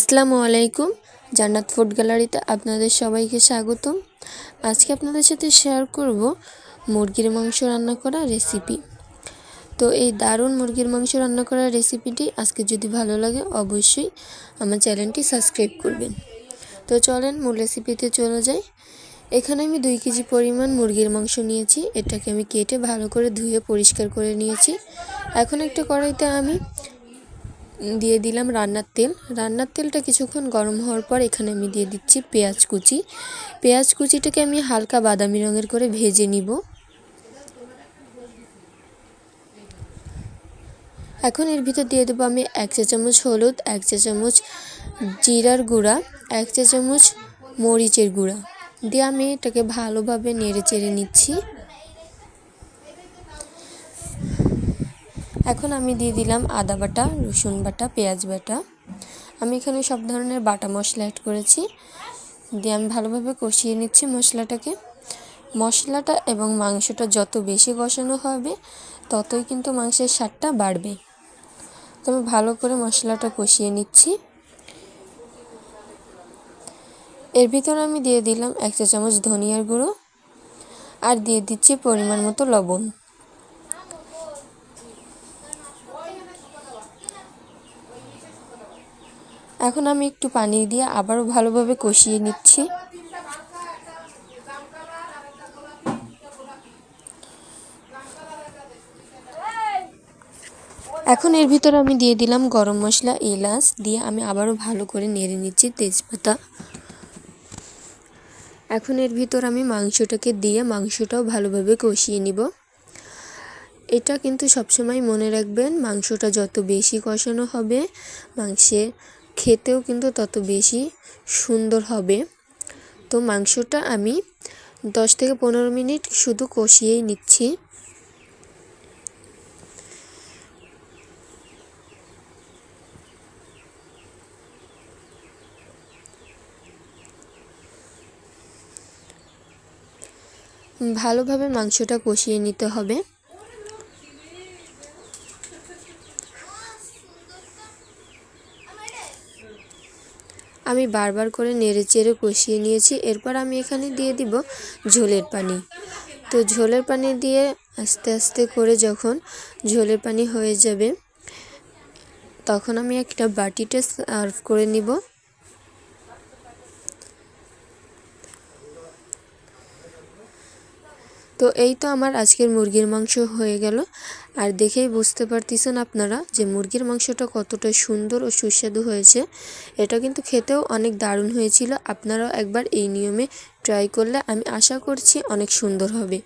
আসসালামু আলাইকুম, জান্নাত ফুড গ্যালারিতে আপনাদের সবাইকে স্বাগতম। আজকে আপনাদের সাথে শেয়ার করব মুরগির মাংস রান্না করা রেসিপি। তো এই দারুণ মুরগির মাংস রান্না করার রেসিপিটি আজকে যদি ভালো লাগে অবশ্যই আমার চ্যানেলটি সাবস্ক্রাইব করবেন। তো চলেন মূল রেসিপিতে চলে যাই। এখানে আমি দুই কেজি পরিমাণ মুরগির মাংস নিয়েছি, এটাকে আমি কেটে ভালো করে ধুয়ে পরিষ্কার করে নিয়েছি। এখন একটা কড়াইতে আমি দিয়ে দিলাম রান্নার তেল। রান্নার তেলটা কিছুক্ষণ গরম হওয়ার পর এখানে আমি দিয়ে দিচ্ছি পেঁয়াজ কুচি। পেঁয়াজ কুচিটাকে আমি হালকা বাদামি রঙের করে ভেজে নিব। এখন এর ভিতর দিয়ে দেবো আমি এক চা চামচ হলুদ, এক চা চামচ জিরার গুঁড়া, এক চা চামচ মরিচের গুঁড়া। দিয়ে আমি এটাকে ভালোভাবে নেড়ে চেড়ে নিচ্ছি। এখন আমি দিয়ে দিলাম আদা বাটা, রসুন বাটা, পেঁয়াজ বাটা। আমি এখানে সব ধরনের বাটা মশলা অ্যাড করেছি। দিয়ে আমি ভালোভাবে কষিয়ে নিচ্ছি মশলাটাকে। মশলাটা এবং মাংসটা যত বেশি কষানো হবে, ততই কিন্তু মাংসের স্বাদটা বাড়বে। তো আমি ভালো করে মশলাটা কষিয়ে নিচ্ছি। এর ভিতরে আমি দিয়ে দিলাম এক চা চামচ ধনিয়ার গুঁড়ো। আর দিয়ে দিচ্ছি পরিমাণ মতো লবণ। এখন আমি একটু পানি দিয়ে আবারও ভালোভাবে কষিয়ে নিচ্ছি। এখন এর ভিতরে আমি দিয়ে দিলাম গরম মশলা, এলাচ দিয়ে আমি আবারও ভালো করে নেড়ে নিচ্ছি তেজপাতা। এখন এর ভিতর আমি মাংসটাকে দিয়ে মাংসটাও ভালোভাবে কষিয়ে নিব। এটা কিন্তু সবসময় মনে রাখবেন, মাংসটা যত বেশি কষানো হবে মাংসে খেতেও কিন্তু তত বেশি সুন্দর হবে। তো মাংসটা আমি দশ থেকে পনেরো মিনিট শুধু কষিয়েই নিচ্ছি। ভালোভাবে মাংসটা কষিয়ে নিতে হবে। আমি বারবার করে নেড়ে চেড়ে কষিয়ে নিয়েছি। এরপর আমি এখানে দিয়ে দিব ঝোলের পানি। তো ঝোলের পানি দিয়ে আস্তে আস্তে করে যখন ঝোলের পানি হয়ে যাবে, তখন আমি একটা বাটিতে সার্ভ করে নিব। তো এই তো আমার আজকের মুরগির মাংস হয়ে গেল। আর দেখেই বুঝতে পারতেছেন আপনারা যে মুরগির মাংসটা কতটা সুন্দর ও সুস্বাদু হয়েছে। এটা কিন্তু খেতেও অনেক দারুণ হয়েছিল। আপনারাও একবার এই নিয়মে ট্রাই করলে আমি আশা করছি অনেক সুন্দর হবে।